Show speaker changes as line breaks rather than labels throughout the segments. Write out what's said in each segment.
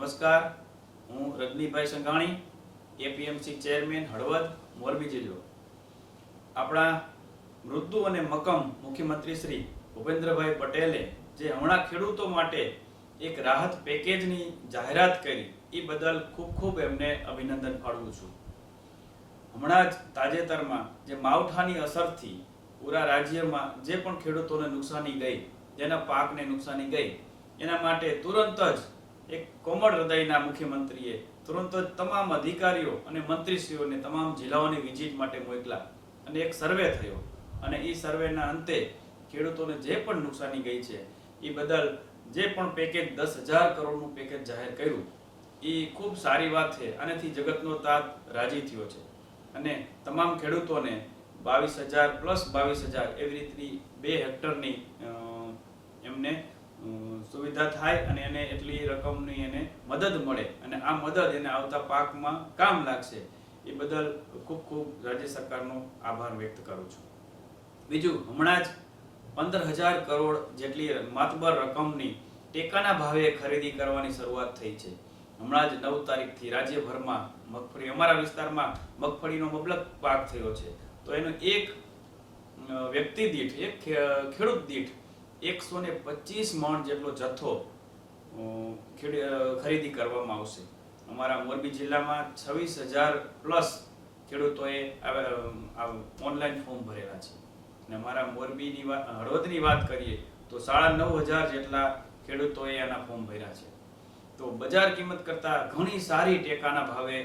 નમસ્કાર. હું Rajnibhai Sanghani, APMC chairman, Halvad, Morbi જિલ્લો. આપણા મૃદુ અને મકમ મુખ્યમંત્રી શ્રી ભૂપેન્દ્રભાઈ પટેલે જે હમણાં ખેડૂતો માટે એક રાહત પેકેજની જાહેરાત કરી, એ બદલ ખૂબ ખૂબ એમને અભિનંદન ફાળવું છું. હમણાં જ તાજેતરમાં જે માવઠાની અસરથી પૂરા રાજ્યમાં જે પણ ખેડૂતોને નુકસાની ગઈ, જેના પાકને નુકસાની ગઈ, એના માટે તુરંત જ એક કોમળ હૃદયના મુખ્યમંત્રીએ તુરંત જ તમામ અધિકારીઓ અને મંત્રીશ્રીઓને તમામ જિલ્લાઓની વિઝિટ માટે મોકલા અને એક સર્વે થયો. અને એ સર્વેના અંતે ખેડૂતોને જે પણ નુકસાની ગઈ છે એ બદલ જે પણ પેકેજ દસ હજાર કરોડનું પેકેજ જાહેર કર્યું એ ખૂબ સારી વાત છે. આનાથી જગતનો તાત રાજી થયો છે. અને તમામ ખેડૂતોને બાવીસ હજાર પ્લસ બાવીસ હજાર એવી રીતની બે હેક્ટરની એમને સુવિધા થાય અને એને એટલી રકમની એને મદદ મળે. અને આ મદદ એને આવતા પાકમાં કામ લાગશે. એ બદલ ખૂબ ખૂબ રાજ્ય સરકારનો આભાર વ્યક્ત કરું છું. બીજું, હમણાં જ પંદર હજાર કરોડ જેટલી માતબર રકમની ટેકાના ભાવે ખરીદી કરવાની શરૂઆત થઈ છે. હમણાં જ નવ તારીખથી રાજ્યભરમાં મગફળી, અમારા વિસ્તારમાં મગફળીનો મબલક પાક થયો છે. તો એનો એક વ્યક્તિ દીઠ, એક ખેડૂત દીઠ એકસો ને પચીસ મણ જેટલો જથ્થો ખરીદી કરવામાં આવશે. અમારા મોરબી જિલ્લામાં છવ્વીસ હજાર પ્લસ ખેડૂતોએ ઓનલાઈન ફોર્મ ભરેલા છે. અને અમારા મોરબીની વાત હળવદની વાત કરીએ તો સાડા નવ હજાર જેટલા ખેડૂતોએ આના ફોર્મ ભર્યા છે. તો બજાર કિંમત કરતાં ઘણી સારી ટેકાના ભાવે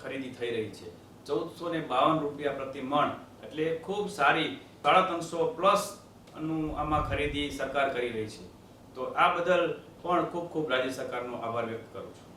ખરીદી થઈ રહી છે. ચૌદસો ને બાવન રૂપિયા પ્રતિ મણ. એટલે ખૂબ સારી, સાડા ત્રણસો પ્લસ નું આમાં ખરીદી સરકાર કરી રહી છે. તો આ બદલ પણ ખૂબ ખૂબ રાજ્ય સરકારનો આભાર વ્યક્ત કરું છું.